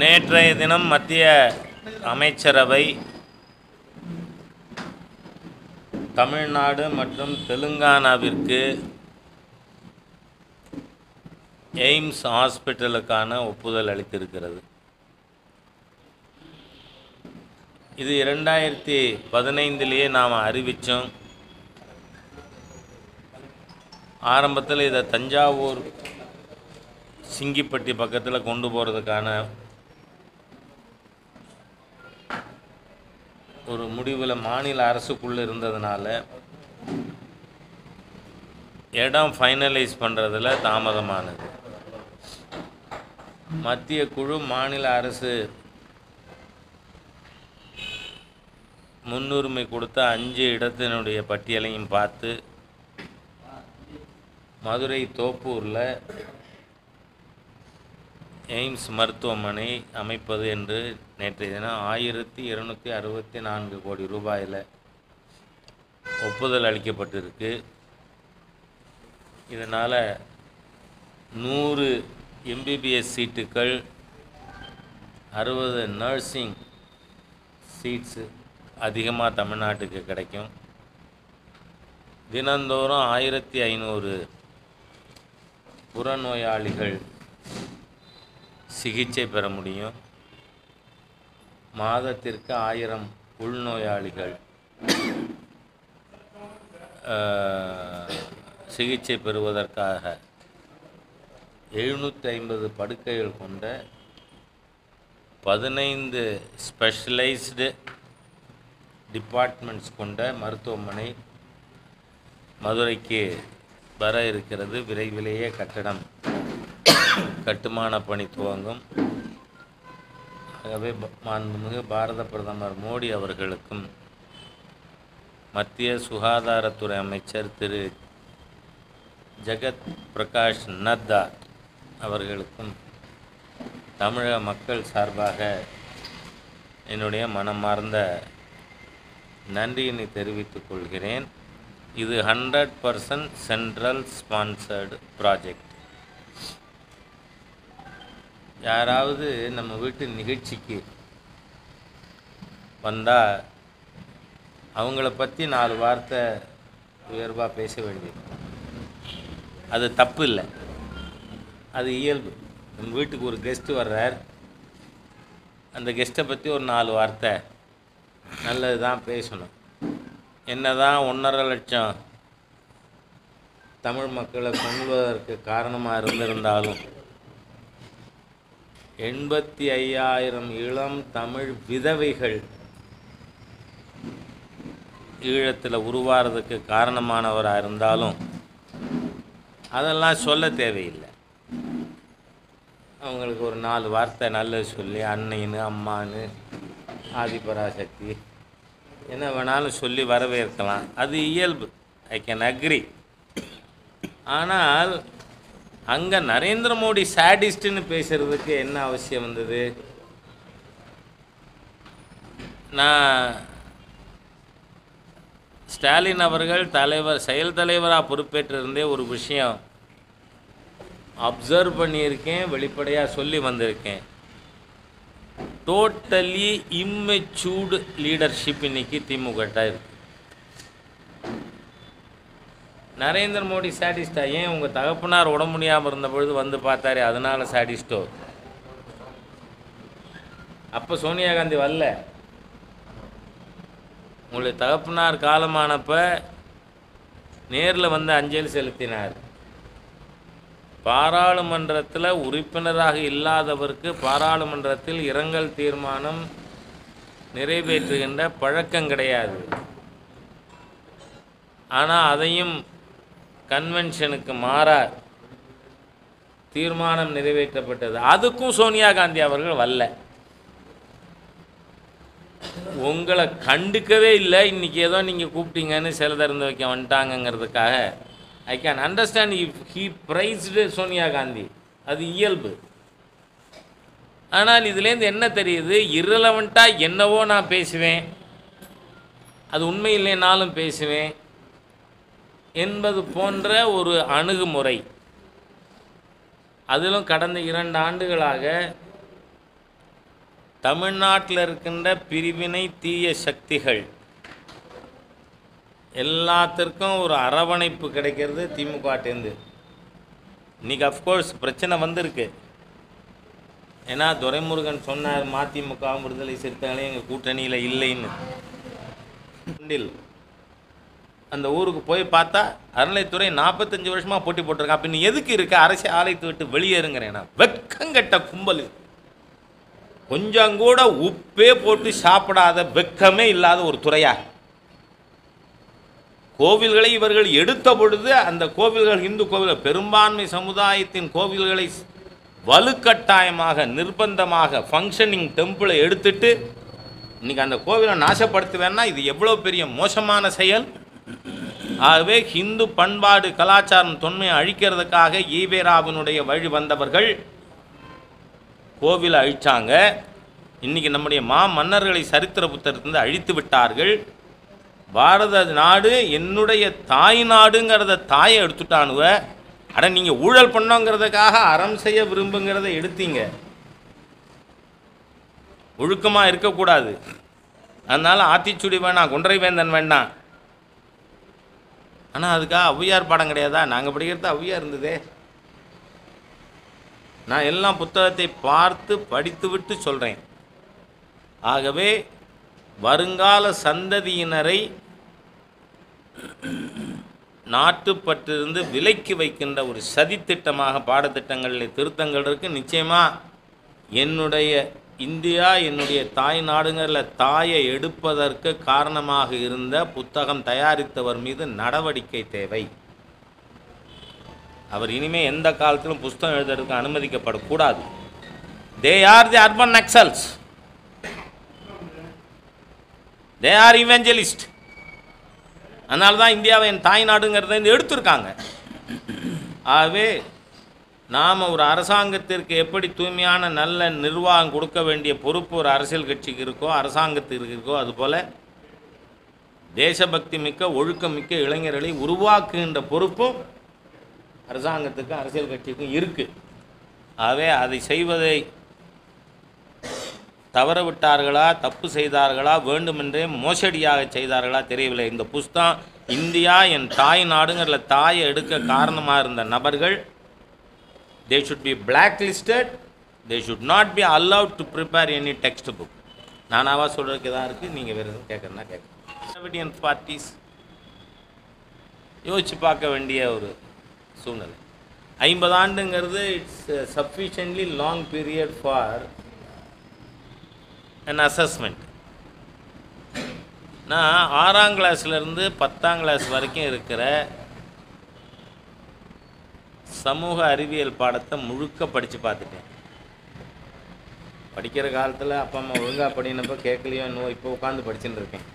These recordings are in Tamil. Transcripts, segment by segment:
நேற்றைய தினம் மத்திய அமைச்சரவை தமிழ்நாடு மற்றும் தெலுங்கானாவிற்கு எய்ம்ஸ் ஹாஸ்பிட்டலுக்கான ஒப்புதல் அளித்திருக்கிறது. இது இரண்டாயிரத்தி பதினைந்திலேயே நாம் அறிவித்தோம் ஆரம்பத்தில் இதை தஞ்சாவூர் சிங்கிப்பட்டி பக்கத்தில் கொண்டு போகிறதுக்கான ஒரு முடிவில் மாநில அரசுக்குள்ளே இருந்ததுனால இடம் ஃபைனலைஸ் பண்ணுறதுல தாமதமானது. மத்திய குழு மாநில அரசு முன்னுரிமை கொடுத்த அஞ்சு இடத்தினுடைய பட்டியலையும் பார்த்து மதுரை தோப்பூரில் எய்ம்ஸ் மருத்துவமனை அமைப்பது என்று நேற்றைய தினம் ஆயிரத்தி இருநூற்றி அறுபத்தி நான்கு கோடி ரூபாயில் ஒப்புதல் அளிக்கப்பட்டிருக்கு. இதனால் நூறு எம்பிபிஎஸ் சீட்டுகள் அறுபது நர்சிங் சீட்ஸு அதிகமாக தமிழ்நாட்டுக்கு கிடைக்கும். தினந்தோறும் ஆயிரத்தி ஐநூறு புறநோயாளிகள் சிகிச்சை பெற முடியும். மாதத்திற்கு ஆயிரம் உள்நோயாளிகள் சிகிச்சை பெறுவதற்காக எழுநூற்றி ஐம்பது படுக்கைகள் கொண்ட பதினைந்து ஸ்பெஷலைஸ்டு டிபார்ட்மெண்ட்ஸ் கொண்ட மருத்துவமனை மதுரைக்கு வர இருக்கிறது. விரைவிலேயே கட்டடம் கட்டுமான பணி துவங்கும். ஆகவே மாண்புமிகு பாரத பிரதமர் மோடி அவர்களுக்கும் மத்திய சுகாதாரத்துறை அமைச்சர் திரு. ஜெகத் பிரகாஷ் நத்தா அவர்களுக்கும் தமிழக மக்கள் சார்பாக என்னுடைய மனமார்ந்த நன்றியினை தெரிவித்துக் கொள்கிறேன். இது hundred percent central sponsored project. யாராவது நம்ம வீட்டு நிகழ்ச்சிக்கு வந்தால் அவங்கள பற்றி நாலு வார்த்தை உயர்வாக பேச வேண்டியது. அது தப்பு இல்லை. அது இயல்பு. நம்ம வீட்டுக்கு ஒரு கெஸ்ட்டு வர்றார். அந்த கெஸ்ட்டை பற்றி ஒரு நாலு வார்த்தை. நல்லது தான் பேசணும். என்ன தான் ஒன்றரை லட்சம் தமிழ் மக்களை கொள்வதற்கு காரணமாக இருந்திருந்தாலும் எண்பத்தி ஐயாயிரம் இளம் தமிழ் விதவைகள் ஈழத்தில் உருவாகிறதுக்கு காரணமானவராக இருந்தாலும் அதெல்லாம் சொல்ல தேவையில்லை. அவங்களுக்கு ஒரு நாலு வார்த்தை நல்லது சொல்லி அன்னைன்னு அம்மான்னு ஆதிபராசக்தி என்ன வேணாலும் சொல்லி வரவேற்கலாம். அது இயல்பு. ஐ கேன் அக்ரி ஆனால் அங்கே நரேந்திர மோடி சேடிஸ்ட்னு பேசுறதுக்கு என்ன அவசியம் வந்தது? நான் ஸ்டாலின் அவர்கள் தலைவர் செயல் தலைவராக பொறுப்பேற்றிருந்தே ஒரு விஷயம் அப்சர்வ் பண்ணியிருக்கேன் வெளிப்படையாக சொல்லி வந்திருக்கேன். டோட்டலி இம்மெச்சூர்டு லீடர்ஷிப் இன்னைக்கு திமுக இருக்கு. நரேந்திர மோடி சாடிஸ்டா ஏன் உங்கள் தகப்பனார் உடம்பு முடியாமல் இருந்த பொழுது வந்து பார்த்தாரு? அதனால சாடிஸ்டோ அப்போ சோனியா காந்தி வரல. உங்களுடைய தகப்பனார் காலமானப்ப நேரில் வந்து அஞ்சலி செலுத்தினார். பாராளுமன்றத்தில் உறுப்பினராக இல்லாதவருக்கு பாராளுமன்றத்தில் இரங்கல் தீர்மானம் நிறைவேற்றுகின்ற பழக்கம் கிடையாது. ஆனால் அதையும் கன்வென்ஷனுக்கு மாறா தீர்மானம் நிறைவேற்றப்பட்டது. அதுக்கும் சோனியா காந்தி அவர்கள் வரல. உங்களை கண்டுக்கவே இல்லை. இன்னைக்கு ஏதோ நீங்கள் கூப்பிட்டீங்கன்னு சில திறந்து வைக்க வந்துட்டாங்கங்கிறதுக்காக I can understand if he praised Sonia Gandhi. அது இயல்பு. ஆனால் இதுலேருந்து என்ன தெரியுது? இரலவெண்ட்டாக என்னவோ நான் பேசுவேன். அது உண்மை இல்லைனாலும் பேசுவேன். என்பது போன்ற ஒரு அணுகுமுறை. அதிலும் கடந்த இரண்டு ஆண்டுகளாக தமிழ்நாட்டில் இருக்கின்ற பிரிவினை தீய சக்திகள். எல்லாத்திற்கும் ஒரு அரவணைப்பு கிடைக்கிறது திமுகட்டேருந்து இன்னைக்கு அஃப்கோர்ஸ் பிரச்சனை வந்திருக்கு. ஏன்னா துரைமுருகன் சொன்னார் மதிமுக விடுதலை சிறுத்தைகளையும் எங்கள் கூட்டணியில் இல்லைன்னு. அந்த ஊருக்கு போய் பார்த்தா அறநிலைத்துறை நாற்பத்தஞ்சு வருஷமாக போட்டி போட்டிருக்கான் அப்போ நீ எதுக்கு இருக்க? அரசியல் ஆலயத்தை விட்டு வெளியேறுங்கிறேன் நான். வெக்கங்கெட்ட கும்பல் கொஞ்சம் கூட உப்பே போட்டு சாப்பிடாத வெக்கமே இல்லாத ஒரு துறையா? கோவில்களை இவர்கள் எடுத்த பொழுது அந்த கோவில்கள் இந்து கோவில் பெரும்பான்மை சமுதாயத்தின் கோவில்களை வலுக்கட்டாயமாக நிர்பந்தமாக ஃபங்க்ஷனிங் டெம்பிளை எடுத்துட்டு இன்னைக்கு அந்த கோவிலை நாசப்படுத்துவேன்னா இது எவ்வளோ பெரிய மோசமான செயல்? ஆகவே ஹிந்து பண்பாடு கலாச்சாரம் தொன்மையை அழிக்கிறதுக்காக ஈவேராவினுடைய வழி வந்தவர்கள் கோவிலை அழிச்சாங்க. இன்னைக்கு நம்முடைய மா மன்னர்களை சரித்திர புத்தகத்திலிருந்து அழித்து விட்டார்கள். பாரத நாடு என்னுடைய தாய் நாடுங்கிறத தாயை எடுத்துட்டானுவ. அட நீங்கள் ஊழல் பண்ணோங்கிறதுக்காக அறம் செய்ய விரும்புங்கிறத எடுத்தீங்க. ஒழுக்கமாக இருக்கக்கூடாது. அதனால் ஆத்திச்சுடி வேணாம் குன்றை வேந்தன் வேண்டாம். ஆனால் அதுக்காக ஔவையார் பாடம் கிடையாதா? நாங்கள் படிக்கிறது ஔவையார் இருந்ததே. நான் எல்லாம் புத்தகத்தை பார்த்து படித்துவிட்டு சொல்கிறேன் ஆகவே வருங்கால சந்ததியினரை நாட்டுப்பற்றிருந்து விலைக்கு வைக்கின்ற ஒரு சதித்திட்டமாக பாடத்திட்டங்களில் திருத்தங்கள் இருக்குது நிச்சயமாக என்னுடைய இந்தியா என்னுடைய தாய் நாடுங்களில் தாயை எடுப்பதற்கு காரணமாக இருந்த புத்தகம் தயாரித்தவர் மீது நடவடிக்கை தேவை. அவர் இனிமே எந்த காலத்திலும் புஸ்தகம் எழுதுறதுக்கு அனுமதிக்கப்படக்கூடாது. They are the urban naxals they are evangelist அதனால தான் இந்தியாவை என் தாய் நாடுங்கிறத எடுத்திருக்காங்க. ஆகவே நாம் ஒரு அரசாங்கத்திற்கு எப்படி தூய்மையான நல்ல நிர்வாகம் கொடுக்க வேண்டிய பொறுப்பு ஒரு அரசியல் கட்சிக்கு இருக்கோ அரசாங்கத்திற்கு இருக்கோ அதுபோல் தேசபக்தி மிக்க ஒழுக்கமிக்க இளைஞர்களை உருவாக்குகின்ற பொறுப்பும் அரசாங்கத்துக்கும் அரசியல் கட்சிக்கும் இருக்குது ஆகவே அதை செய்வதை தவறவிட்டார்களா தப்பு செய்தார்களா வேண்டுமென்றே மோசடியாக செய்தார்களா தெரியவில்லை. இந்த புஸ்தம் இந்தியா என் தாய் நாடுங்கிற தாயை எடுக்க காரணமாக இருந்த நபர்கள் they should be blacklisted they should not be allowed to prepare any textbook நானாவா சொல்கிறதுக்கு இதாக இருக்குது நீங்கள் வேறு எதுவும் கேட்குறதுனா கேட்கணும் பார்ட்டிஸ் யோசிச்சு பார்க்க வேண்டிய ஒரு சூழ்நிலை. ஐம்பது ஆண்டுங்கிறது it's sufficiently long period for an assessment நான் ஆறாம் கிளாஸ்லேருந்து பத்தாம் கிளாஸ் வரைக்கும் இருக்கிற சமூக அறிவியல் பாடத்தை முழுக்க படித்து பார்த்துட்டேன். படிக்கிற காலத்தில் அப்பா அம்மா ஒழுங்காக படினப்போ கேட்கலையோ என்னவோ இப்போ உட்காந்து படிச்சுட்டு இருக்கேன்.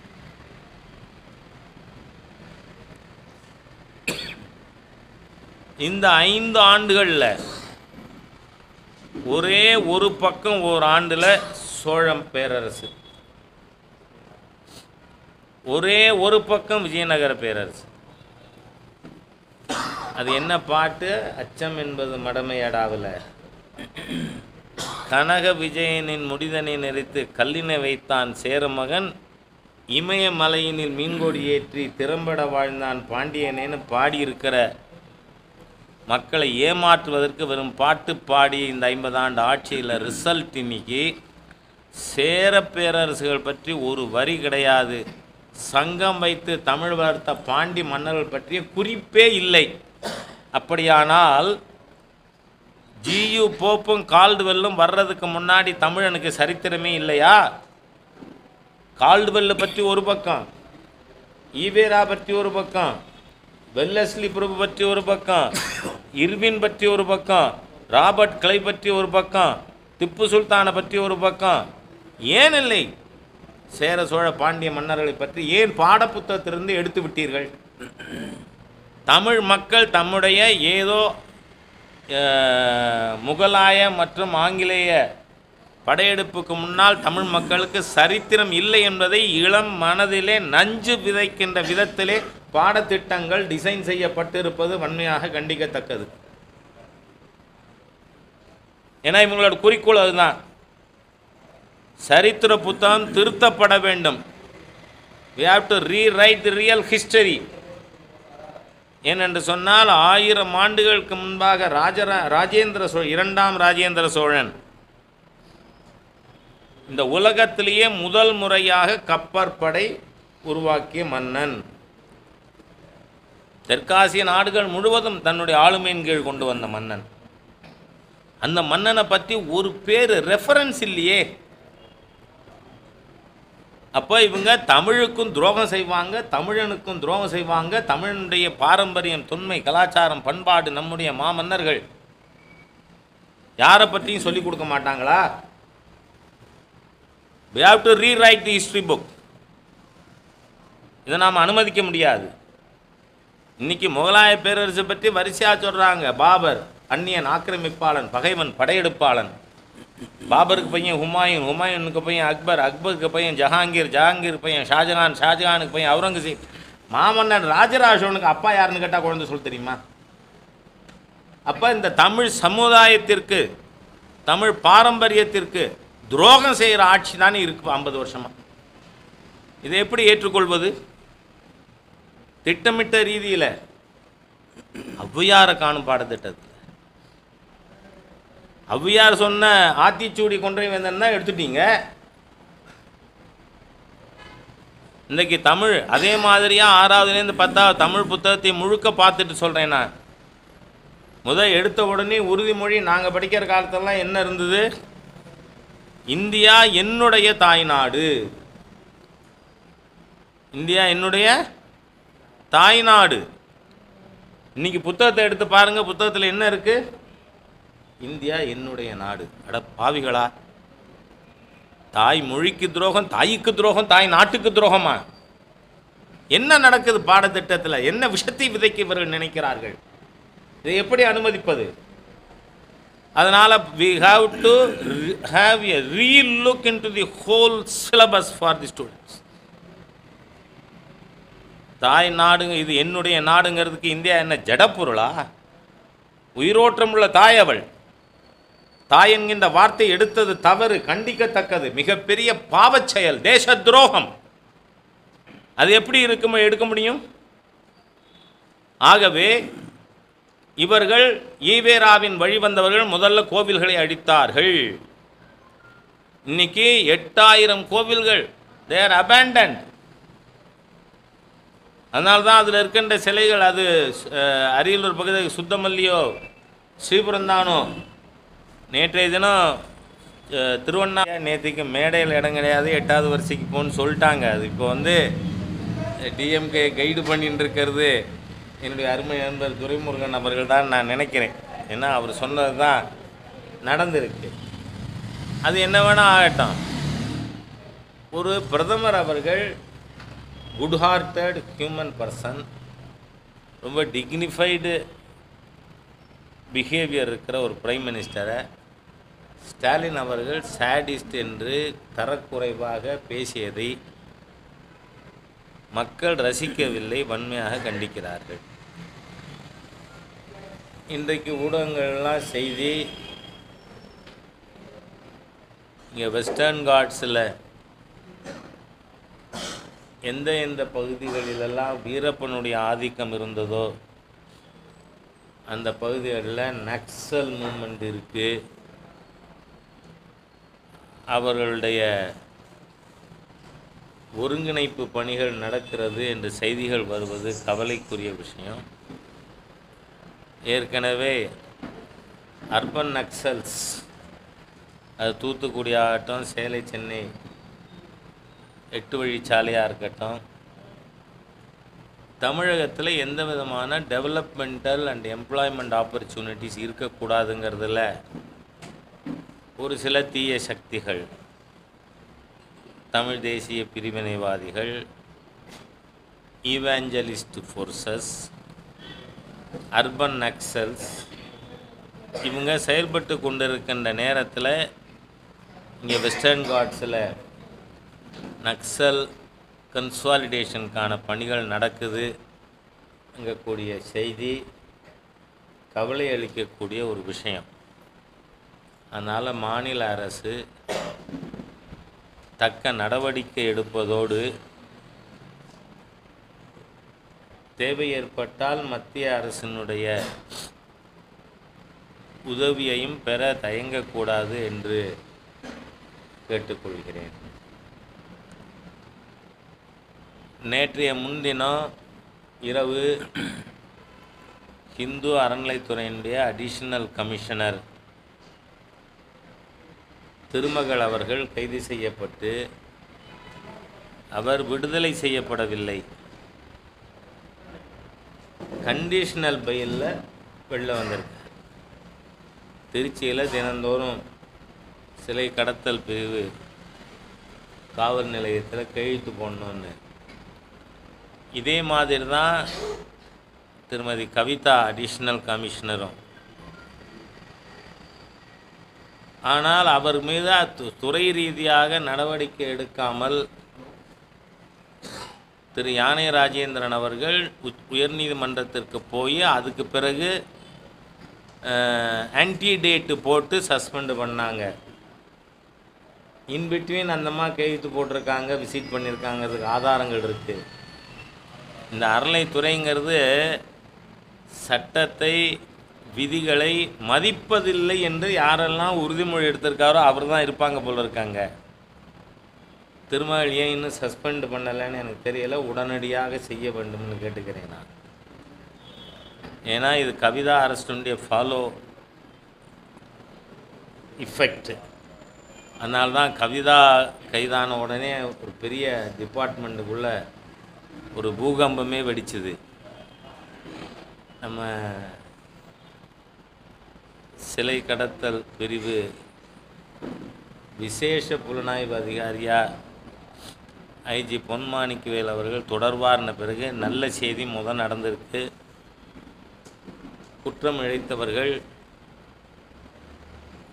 இந்த ஐந்து ஆண்டுகளில் ஒரே ஒரு பக்கம் ஒரு ஆண்டில் சோழம் பேரரசு. ஒரே ஒரு பக்கம் விஜயநகர பேரரசு. அது என்ன பாட்டு? அச்சம் என்பது மடமையடாவில். கனக விஜயனின் முடிதனை நெறித்து கல்லினை வைத்தான் சேரமகன் இமயமலையினில் மீன்கொடி ஏற்றி திறம்பட வாழ்ந்தான் பாண்டியனேன்னு பாடியிருக்கிற மக்களை ஏமாற்றுவதற்கு வெறும் பாட்டு பாடி இந்த ஐம்பது ஆண்டு ஆட்சியில் ரிசல்ட் இன்னைக்கு. சேர பேரரசுகள் பற்றி ஒரு வரி கிடையாது. சங்கம் வைத்து தமிழ் வளர்த்த பாண்டி மன்னர்கள் பற்றிய குறிப்பே இல்லை. அப்படியானால் ஜியு போப்பும் கால்டுவெல்லும் வர்றதுக்கு முன்னாடி தமிழனுக்கு சரித்திரமே இல்லையா? கால்டுவெல்லை பற்றி ஒரு பக்கம் ஈவேரா பற்றி ஒரு பக்கம் வெல்லஸ்லி பிரபு பற்றி ஒரு பக்கம் இர்வின் பற்றி ஒரு பக்கம் ராபர்ட் கிளை பற்றி ஒரு பக்கம் திப்பு சுல்தானை பற்றி ஒரு பக்கம். ஏன் இல்லை? சேர சோழ பாண்டிய மன்னர்களை பற்றி ஏன் பாடப்புத்தகத்திலிருந்து எடுத்து விட்டீர்கள்? தமிழ் மக்கள் தம்முடைய ஏதோ முகலாய மற்றும் ஆங்கிலேய படையெடுப்புக்கு முன்னால் தமிழ் மக்களுக்கு சரித்திரம் இல்லை என்பதை இளம் மனதிலே நஞ்சு விதைக்கின்ற விதத்திலே பாடத்திட்டங்கள் டிசைன் செய்யப்பட்டிருப்பது வன்மையாக கண்டிக்கத்தக்கது. ஏன்னா இவங்களோட குறிக்கோள் அதுதான். சரித்திர புத்தகம் திருத்தப்பட வேண்டும். We have to rewrite real history ஏனென்று சொன்னால் ஆயிரம் ஆண்டுகளுக்கு முன்பாக ராஜரா ராஜேந்திர சோ இரண்டாம் ராஜேந்திர சோழன். இந்த உலகத்திலேயே முதல் முறையாக கப்பற்படை உருவாக்கிய மன்னன். தெற்காசிய நாடுகள் முழுவதும் தன்னுடைய ஆளுமையின் கீழ் கொண்டு வந்த மன்னன். அந்த மன்னனை பற்றி ஒரு பேர் ரெஃபரன்ஸ் இல்லையே. அப்போ இவங்க தமிழுக்கும் துரோகம் செய்வாங்க தமிழனுக்கும் துரோகம் செய்வாங்க தமிழனுடைய பாரம்பரியம் தொன்மை கலாச்சாரம் பண்பாடு நம்முடைய மாமன்னர்கள். யாரை பற்றியும் சொல்லிக் கொடுக்க மாட்டாங்களா? We to rewrite the history book இதை நாம் அனுமதிக்க முடியாது. இன்னைக்கு முகலாய பேரரசை பற்றி வரிசையாக சொல்கிறாங்க பாபர் அந்நியன் ஆக்கிரமிப்பாளன் பகைவன் படையெடுப்பாளன். பாபருக்கு பையன் ஹுமாயூன் ஹுமாயூனுக்கு பையன் அக்பர் அக்பருக்கு பையன் ஜஹாங்கீர் ஜஹாங்கீர் பையன் ஷாஜகான் ஷாஜகானுக்கு பையன் அவுரங்கசீப். மாமன்னன் ராஜராஜோனுக்கு அப்பா யாருன்னு கேட்டால் குழந்தை சொல்ல தெரியுமா? அப்போ இந்த தமிழ் சமுதாயத்திற்கு தமிழ் பாரம்பரியத்திற்கு துரோகம் செய்கிற ஆட்சி தானே இருக்கு ஐம்பது வருஷமாக இதை எப்படி ஏற்றுக்கொள்வது? திட்டமிட்ட ரீதியில் ஔவையாரை காணும் பாடத்திட்டது ஔவையார் சொன்ன ஆத்திச்சூடி கொன்றை வேந்தன் தான் எடுத்துட்டீங்க. இன்னைக்கு தமிழ் அதே மாதிரியாக ஆறாவதுலேருந்து பத்தாவது தமிழ் புத்தகத்தை முழுக்க பார்த்துட்டு சொல்கிறேன் நான். முதல் எடுத்த உடனே உறுதிமொழி நாங்கள் படிக்கிற காலத்தெல்லாம் என்ன இருந்தது? இந்தியா என்னுடைய தாய்நாடு. இந்தியா என்னுடைய தாய்நாடு. இன்னைக்கு புத்தகத்தை எடுத்து பாருங்கள் புத்தகத்தில் என்ன இருக்குது இந்தியா என்னுடைய நாடு. அட பாவிகளா. தாய் மொழிக்கு துரோகம் தாய்க்கு துரோகம் தாய் நாட்டுக்கு துரோகமா? என்ன நடக்குது பாடத்திட்டத்தில்? என்ன விஷத்தை விதைக்க இவர்கள் நினைக்கிறார்கள்? இதை எப்படி அனுமதிப்பது? அதனால் we have to have a relook into the whole syllabus for the students தாய் நாடுங்க இது என்னுடைய நாடுங்கிறதுக்கு இந்தியா என்ன ஜடப்பொருளா உயிரோட்டம் உள்ள தாய் அவள். தாய் என்கின்ற வார்த்தை எடுத்தது தவறு கண்டிக்கத்தக்கது. மிகப்பெரிய பாவச் செயல் தேச துரோகம் அது எப்படி இருக்குமோ எடுக்க முடியும்? ஆகவே இவர்கள் ஈவேராவின் வழி வந்தவர்கள் முதல்ல கோவில்களை அடித்தார்கள். இன்னைக்கு எட்டாயிரம் கோவில்கள் தேர் அபேண்டன்ட் அதனால்தான் அதில் இருக்கின்ற சிலைகள் அது அரியலூர் பகுதி சுத்தமல்லியோ ஸ்ரீபுரந்தானோ நேற்றைய தினம் திருவண்ணா நேற்றுக்கு மேடையில் இடம் கிடையாது எட்டாவது வரிசைக்கு போன்னு சொல்லிட்டாங்க. அது இப்போ வந்து டிஎம்கே கைடு பண்ணிட்டு இருக்கிறது என்னுடைய அருமை நண்பர் துரைமுருகன் அவர்கள் தான் நான் நினைக்கிறேன். ஏன்னா அவர் சொன்னது தான் நடந்திருக்கு. அது என்ன வேணால் ஆகட்டும். ஒரு பிரதமர் அவர்கள் குட் ஹார்ட்டட் ஹியூமன் பர்சன் ரொம்ப டிக்னிஃபைடு பிஹேவியர் இருக்கிற ஒரு ப்ரைம் மினிஸ்டரை ஸ்டாலின் அவர்கள் சேடிஸ்ட் என்று தரக்குறைவாக பேசியதை மக்கள் ரசிக்கவில்லை வன்மையாக கண்டிக்கிறார்கள். இன்றைக்கு ஊடகங்கள்லாம் செய்தி இங்கே வெஸ்டர்ன் காட்ஸில் எந்த எந்த பகுதிகளிலெல்லாம் வீரப்பனுடைய ஆதிக்கம் இருந்ததோ அந்த பகுதிகளில் நக்சல் மூமெண்ட் இருக்குது அவர்களுடைய ஒருங்கிணைப்பு பணிகள் நடக்கிறது என்று செய்திகள் வருவது கவலைக்குரிய விஷயம். ஏற்கனவே அர்பன் நக்சல்ஸ் அது தூத்துக்குடி ஆகட்டும் சேலை சென்னை எட்டு வழிச்சாலையாக இருக்கட்டும் தமிழகத்தில் எந்த விதமான டெவலப்மெண்டல் அண்ட் எம்ப்ளாய்மெண்ட் ஆப்பர்ச்சுனிட்டிஸ் இருக்கக்கூடாதுங்கிறதுல ஒரு சில தீய சக்திகள் தமிழ் தேசிய பிரிவினைவாதிகள் ஈவாஞ்சலிஸ்ட் ஃபோர்ஸஸ் அர்பன் நக்சல்ஸ் இவங்க செயல்பட்டு கொண்டிருக்கின்ற நேரத்தில் இங்கே வெஸ்டர்ன் காட்ஸில் நக்சல் கன்சாலிடேஷனுக்கான பணிகள் நடக்குது கூடிய செய்தி கவலை அளிக்கக்கூடிய ஒரு விஷயம். அதனால் மாநில அரசு தக்க நடவடிக்கை எடுப்பதோடு தேவை ஏற்பட்டால் மத்திய அரசினுடைய உதவியையும் பெற தயங்கக்கூடாது என்று கேட்டுக்கொள்கிறேன். நேற்றைய முன்தினம் இரவு ஹிந்து அறநிலைத்துறையினுடைய அடிஷனல் கமிஷனர் திருமகள் அவர்கள் கைது செய்யப்பட்டு அவர் விடுதலை செய்யப்படவில்லை. கண்டிஷனல் பெயிலில் வெளில வந்திருக்கார். திருச்சியில் தினந்தோறும் சிலை கடத்தல் பிரிவு காவல் நிலையத்தில் கையெழுத்து போடணுன்னு இதே மாதிரி தான் திருமதி கவிதா அடிஷ்னல் கமிஷனரும் ஆனால் அவர் மீது துறை ரீதியாக நடவடிக்கை எடுக்காமல் திரு யானை ராஜேந்திரன் அவர்கள் உயர்நீதிமன்றத்திற்கு போய் அதுக்கு பிறகு ஆன்டி டேட்டு போட்டு சஸ்பெண்ட் பண்ணாங்க. இன்பிட்வீன் அந்தம்மா கையெழுத்து போட்டிருக்காங்க விசிட் பண்ணியிருக்காங்கிறதுக்கு ஆதாரங்கள் இருக்குது இந்த அறநிலைத்துறைங்கிறது சட்டத்தை விதிகளை மதிப்பதில்லை என்று யாரெல்லாம் உறுதிமொழி எடுத்திருக்காரோ அவர் தான் இருப்பாங்க போல இருக்காங்க. திருமகள் ஏன் இன்னும் சஸ்பெண்ட் பண்ணலைன்னு எனக்கு தெரியல. உடனடியாக செய்ய வேண்டும்னு கேட்டுக்கிறேன் நான். ஏன்னா இது கவிதா அரசனுடைய ஃபாலோ இஃபெக்ட் அதனால தான் கவிதா கைதான உடனே ஒரு பெரிய டிபார்ட்மெண்ட்டுக்குள்ளே ஒரு பூகம்பமே வெடிச்சுது. நம்ம சிலை கடத்தல் பிரிவு விசேஷ புலனாய்வு அதிகாரியா ஐஜி பொன்மாணிக்கவேல் அவர்கள் தொடர்வார்ன பிறகு நல்ல செய்தி முதல் நடந்திருக்கு. குற்றம் இழைத்தவர்கள்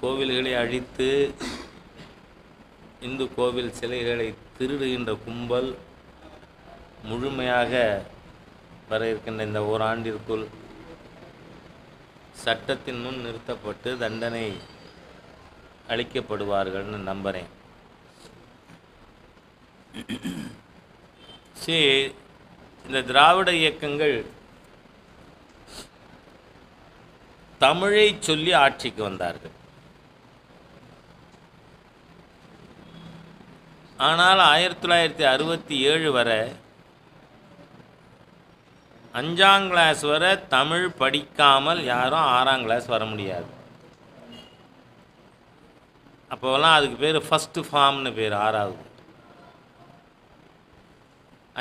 கோவில்களை அழித்து இந்து கோவில் சிலைகளை திருடுகின்ற கும்பல் முழுமையாக வர இருக்கின்ற இந்த ஓராண்டிற்குள் சட்டத்தின் முன் நிறுத்தப்பட்டு தண்டனை அளிக்கப்படுவார்கள்னு நம்புகிறேன் சரி இந்த திராவிட இயக்கங்கள் தமிழை சொல்லி ஆட்சிக்கு வந்தார்கள். ஆனால் ஆயிரத்தி தொள்ளாயிரத்தி அறுபத்தி ஏழு வரை அஞ்சாம் கிளாஸ் வரை தமிழ் படிக்காமல் யாரும் ஆறாம் கிளாஸ் வர முடியாது. அப்போல்லாம் அதுக்கு பேர் ஃபஸ்ட்டு ஃபார்ம்னு பேர் ஆறாவது.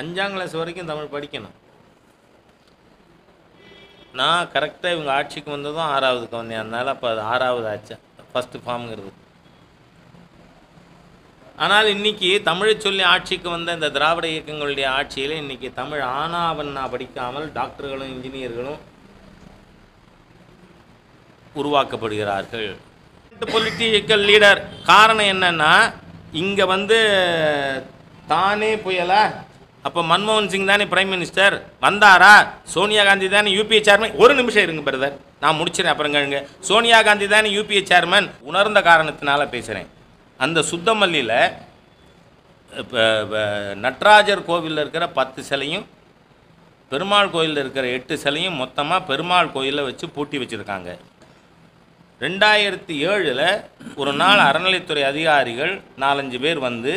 அஞ்சாம் கிளாஸ் வரைக்கும் தமிழ் படிக்கணும். நான் கரெக்டாக இவங்க ஆட்சிக்கு வந்ததும் ஆறாவதுக்கு வந்தேன். அதனால் அப்போ அது ஆறாவது ஆச்சு. ஃபஸ்ட்டு ஃபார்ம்ங்கிறது ஆனால் இன்னைக்கு தமிழை சொல்லி ஆட்சிக்கு வந்த இந்த திராவிட இயக்கங்களுடைய ஆட்சியில் இன்னைக்கு தமிழ் ஆனாவண்ணா படிக்காமல் டாக்டர்களும் இன்ஜினியர்களும் உருவாக்கப்படுகிறார்கள். பொலிட்டிக்கல் லீடர் காரணம் என்னன்னா இங்கே வந்து தானே புயலா. அப்போ மன்மோகன் சிங் தானே பிரைம் மினிஸ்டர் வந்தாரா? சோனியா காந்தி தானே யூபிஏ சேர்மன் ஒரு நிமிஷம் இருங்க பிரதர் நான் முடிச்சிடறேன் அப்புறம் கேளுங்க. சோனியா காந்தி தானே யூபிஏ சேர்மன் உணர்ந்த காரணத்தினால பேசுகிறேன் அந்த சுத்தமல்லியில் இப்போ நட்ராஜர் கோவிலில் இருக்கிற பத்து சிலையும் பெருமாள் கோயிலில் இருக்கிற எட்டு சிலையும் மொத்தமாக பெருமாள் கோயிலில் வச்சு பூட்டி வச்சுருக்காங்க. ரெண்டாயிரத்தி ஏழில் ஒரு நாள் அறநிலைத்துறை அதிகாரிகள் நாலஞ்சு பேர் வந்து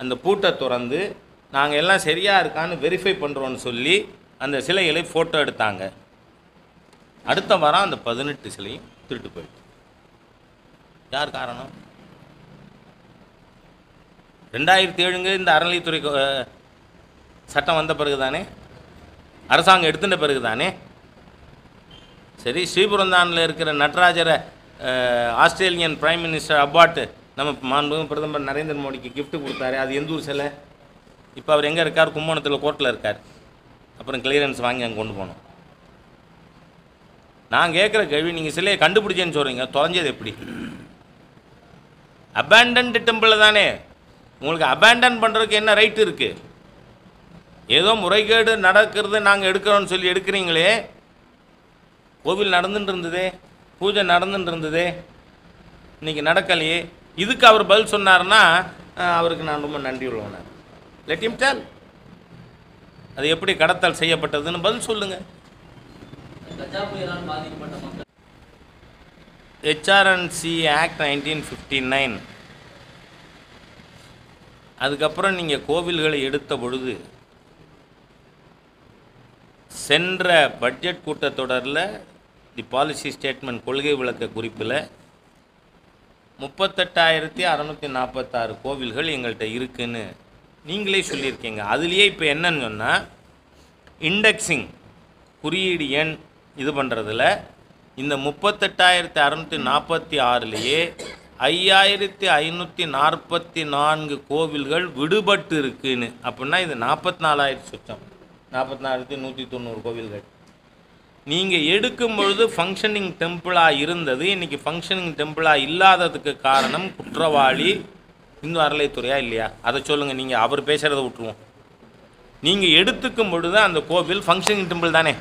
அந்த பூட்டை திறந்து நாங்கள் எல்லாம் சரியாக இருக்கான்னு வெரிஃபை பண்ணுறோன்னு சொல்லி அந்த சிலைகளை ஃபோட்டோ எடுத்தாங்க. அடுத்த வாரம் அந்த பதினெட்டு சிலையும் திருட்டு போயிட்டு யார் காரணம்? ரெண்டாயிரத்தி ஏழுங்க இந்த அறநிலையத்துறை சட்டம் வந்த பிறகு தானே அரசாங்கம் எடுத்துட்ட பிறகு தானே சரி ஸ்ரீபுரந்தானில் இருக்கிற நட்ராஜரை ஆஸ்திரேலியன் பிரைம் மினிஸ்டர் அப்பாட்டு நம்ம மாண்பும் பிரதமர் நரேந்திர மோடிக்கு கிஃப்ட் கொடுத்தாரு. அது எந்த ஊர் சிலை? இப்போ அவர் எங்கே இருக்கார்? கும்போணத்தில் கோர்ட்டில் இருக்கார். அப்புறம் கிளியரன்ஸ் வாங்கி அங்கே கொண்டு போனோம் நான் கேட்குற கேள்வி நீங்கள் சிலையை கண்டுபிடிச்சேன்னு சொல்கிறீங்க தொலைஞ்சது எப்படி? அபேண்டன்ட் டெம்பிள் தானே? உங்களுக்கு அபேண்டன் பண்ணுறதுக்கு என்ன ரைட் இருக்குது ஏதோ முறைகேடு நடக்கிறது நாங்கள் எடுக்கிறோம்னு சொல்லி எடுக்கிறீங்களே. கோவில் நடந்துட்டு இருந்ததே பூஜை நடந்துட்டு இருந்ததே இன்றைக்கி நடக்கலையே. இதுக்கு அவர் பதில் சொன்னார்னா அவருக்கு நான் ரொம்ப நன்றி உள்ளவனார் லெட் him tell. அது எப்படி கடத்தல் செய்யப்பட்டதுன்னு பதில் சொல்லுங்கள் HRNC act nineteen fifty nine அதுக்கப்புறம் நீங்கள் கோவில்களை எடுத்த பொழுது சென்ற பட்ஜெட் கூட்டத்தொடரில் தி பாலிசி ஸ்டேட்மெண்ட் கொள்கை விளக்க குறிப்பில் முப்பத்தெட்டாயிரத்தி அறநூற்றி நாற்பத்தாறு கோவில்கள் எங்கள்கிட்ட இருக்குன்னு நீங்களே சொல்லியிருக்கீங்க. அதுலேயே இப்போ என்னன்னு சொன்னால் இண்டெக்ஸிங் குறியீடு எண் இது பண்ணுறதுல இந்த முப்பத்தெட்டாயிரத்தி அறநூற்றி நாற்பத்தி ஆறுலேயே ஐயாயிரத்தி ஐநூற்றி நாற்பத்தி நான்கு கோவில்கள் விடுபட்டு இருக்குன்னு அப்படின்னா இது நாற்பத்தி நாலாயிரத்தி சுத்தம் நாற்பத்தி நாலாயிரத்தி நூற்றி தொண்ணூறு கோவில்கள். நீங்கள் எடுக்கும் பொழுது ஃபங்க்ஷனிங் டெம்பிளாக இருந்தது. இன்றைக்கி ஃபங்க்ஷனிங் டெம்பிளாக இல்லாததுக்கு காரணம் குற்றவாளி இந்து அறலைத்துறையா இல்லையா? அதை சொல்லுங்கள் நீங்கள் அவர் பேசுகிறத விட்டுருவோம். நீங்கள் எடுத்துக்கும் பொழுது அந்த கோவில் ஃபங்க்ஷனிங் டெம்பிள் தானே.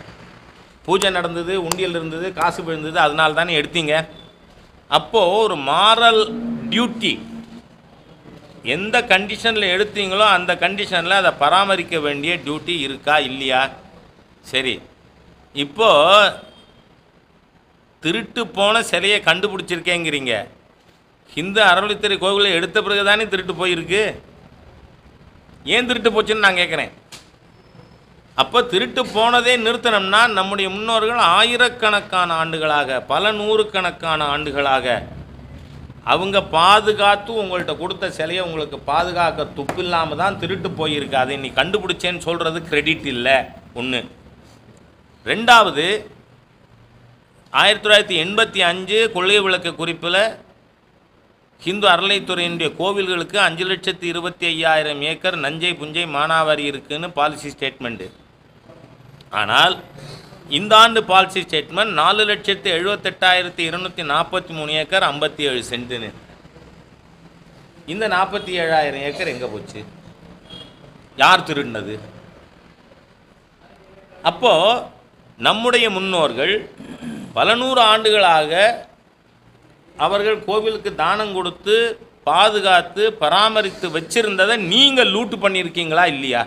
பூஜை நடந்தது உண்டியல் இருந்தது காசு விழுந்தது அதனால தானே எடுத்தீங்க? அப்போது ஒரு மாரல் டியூட்டி எந்த கண்டிஷனில் எடுத்தீங்களோ அந்த கண்டிஷனில் அதை பராமரிக்க வேண்டிய டியூட்டி இருக்கா இல்லையா? சரி. இப்போது திருட்டு போன சிலையை கண்டுபிடிச்சிருக்கேங்கிறீங்க. ஹிந்து அறவழித்துறை கோவிலை எடுத்த பிறகு தானே திருட்டு போயிருக்கு? ஏன் திருட்டு போச்சுன்னு நான் கேட்குறேன். அப்போ திருட்டு போனதே நிறுத்தணும்னா நம்முடைய முன்னோர்கள் ஆயிரக்கணக்கான ஆண்டுகளாக பல நூறுக்கணக்கான ஆண்டுகளாக அவங்க பாதுகாத்து உங்கள்கிட்ட கொடுத்த சிலையை உங்களுக்கு பாதுகாக்க துப்பில்லாமல் தான் திருட்டு போயிருக்கு. அதை நீ கண்டுபிடிச்சேன்னு சொல்கிறது கிரெடிட் இல்லை. ஒன்று ரெண்டாவது ஆயிரத்தி தொள்ளாயிரத்தி எண்பத்தி அஞ்சு கொள்கை விளக்க குறிப்பில் ஹிந்து அறநிலைத்துறையினுடைய கோவில்களுக்கு அஞ்சு லட்சத்து இருபத்தி ஐயாயிரம் ஏக்கர் நஞ்சை புஞ்சை மானாவாரி இருக்குன்னு பாலிசி ஸ்டேட்மெண்ட்டு ஆனால் இந்த ஆண்டு பாலிசி ஸ்டேட்மெண்ட் நாலு லட்சத்து எழுபத்தெட்டாயிரத்தி இருநூற்றி நாற்பத்தி மூணு ஏக்கர் ஐம்பத்தி ஏழு சென்ட்டுன்னு இந்த நாற்பத்தி ஏழாயிரம் ஏக்கர் எங்கே போச்சு? யார் திருடினது? அப்போ நம்முடைய முன்னோர்கள் பல நூறு ஆண்டுகளாக அவர்கள் கோவிலுக்கு தானம் கொடுத்து பாதுகாத்து பராமரித்து வச்சிருந்ததை நீங்கள் லூட்டு பண்ணியிருக்கீங்களா இல்லையா?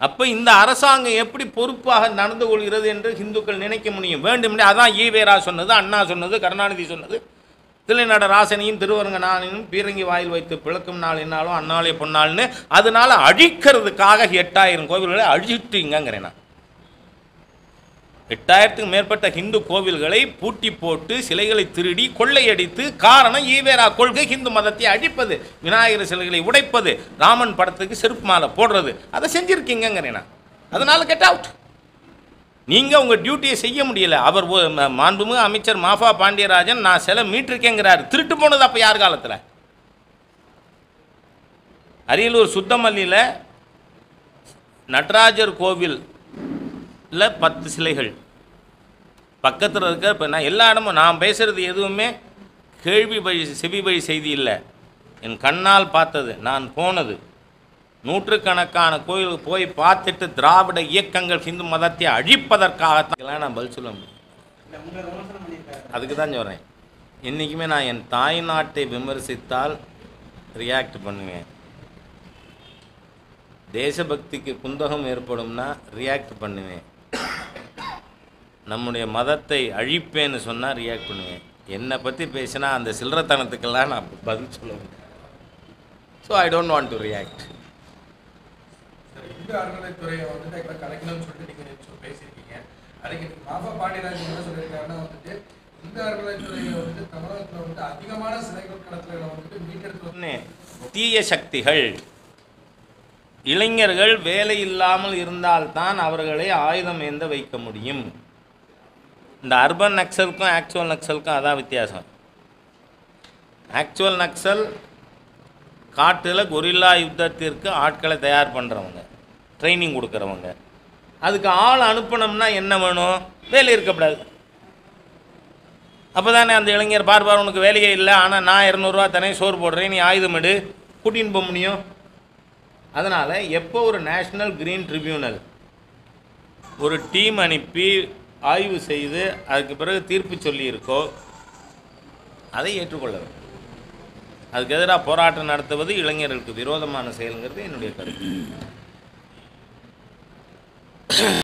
அப்போ இந்த அரசாங்கம் எப்படி பொறுப்பாக நடந்து கொள்கிறது என்று இந்துக்கள் நினைக்க முடியும்? வேண்டுமென்றே அதான் ஈவேரா சொன்னது அண்ணா சொன்னது கருணாநிதி சொன்னது. தில்லைநாட ராசனையும் திருவரங்க நாளினும் பீரங்கி வாயில் வைத்து பிளக்கும் நாள் என்னாலும் அண்ணாலே பொன்னாள்னு அதனால அழிக்கிறதுக்காக எட்டாயிரம் கோவில்களை அழிச்சிட்டீங்கிறேன் நான். எட்டாயிரத்துக்கு மேற்பட்ட ஹிந்து கோவில்களை பூட்டி போட்டு சிலைகளை திருடி கொள்ளையடித்து காரணம் ஈவேரா கொள்கை ஹிந்து மதத்தை அழிப்பது விநாயகர் சிலைகளை உடைப்பது ராமன் படத்துக்கு செருப்பு மாலை போடுறது. அதை செஞ்சுருக்கீங்கிறேன் நான். அதனால கெட் அவுட் நீங்கள் உங்கள் டியூட்டியை செய்ய முடியல. அவர் ஒ- மாண்புமிகு அமைச்சர் மாஃபா பாண்டியராஜன் நான் சில மீட்டிருக்கேங்கிறாரு. திருட்டு போனது அப்போ யார் காலத்தில்? அரியலூர் சுத்தமல்லியில் நடராஜர் கோவில் இல்லை பத்து சிலைகள். பக்கத்தில் இருக்க இப்போ நான் எல்லா இடமும் நான் பேசுகிறது எதுவுமே கேள்வி வழி செவி வழி செய்தி இல்லை. என் கண்ணால் பார்த்தது நான் போனது. நூற்றுக்கணக்கான கோயிலுக்கு போய் பார்த்துட்டு திராவிட இயக்கங்கள் ஹிந்து மதத்தை அழிப்பதற்காகத்தான். நான் பதில் சொல்ல முடியும். அதுக்கு தான் சொல்கிறேன் என்றைக்குமே நான் என் தாய் நாட்டை விமர்சித்தால் ரியாக்ட் பண்ணுவேன். தேசபக்திக்கு குந்தகம் ஏற்படும்னா ரியாக்ட் பண்ணுவேன். நம்முடைய மதத்தை அழிப்பேன்னு சொன்னால் ரியாக்ட் பண்ணுவேன். என்னை பற்றி பேசினா அந்த சில்லறத்தனத்துக்கெல்லாம் நான் பதில் சொல்லுவேன் so I don't want to react சரி, இந்து அறநிலைத்துறையை வந்துட்டு எங்களை கலைக்கணும்னு சொல்லிட்டு நீங்க நேத்து சொல்லி பேசியிருக்கீங்க. அதுக்கு மாஃபா பாண்டியராஜன் என்ன சொல்லியிருக்காருன்னா வந்துட்டு இந்து அறநிலைத்துறையை வந்துட்டு தமிழகத்துல வந்து அதிகமான சிலைகள் கடத்தல்களை வந்துட்டு மீட்டெடுத்து ஒண்ணு, தீய சக்திகள். இளைஞர்கள் வேலை இல்லாமல் இருந்தால்தான் அவர்களை ஆயுதம் ஏந்த வைக்க முடியும். இந்த அர்பன் நக்சலுக்கும் ஆக்சுவல் நக்சலுக்கும் அதான் வித்தியாசம். ஆக்சுவல் நக்சல் காட்டில் கொரில்லா யுத்தத்திற்கு ஆட்களை தயார் பண்ணுறவங்க ட்ரைனிங் கொடுக்குறவங்க. அதுக்கு ஆள் அனுப்பணும்னா என்ன வேணும்? வேலை இருக்கக்கூடாது. அப்போ தானே அந்த இளைஞர் பார் பார் உனக்கு வேலையே இல்லை ஆனால் நான் இரநூறுவா தானே சோறு போடுறேன் நீ ஆயுதம் எடு. கூட்டின்னு போக முடியும் அதனால் எப்போ ஒரு நேஷ்னல் க்ரீன் ட்ரிபியூனல் ஒரு டீம் அனுப்பி ஆய்வு செய்து அதுக்கு பிறகு தீர்ப்பு சொல்லியிருக்கோ அதை ஏற்றுக்கொள்ள வேண்டும் அதுக்கு எதிராக போராட்டம் நடத்துவது இளைஞர்களுக்கு விரோதமான செயலுங்கிறது என்னுடைய கருத்து.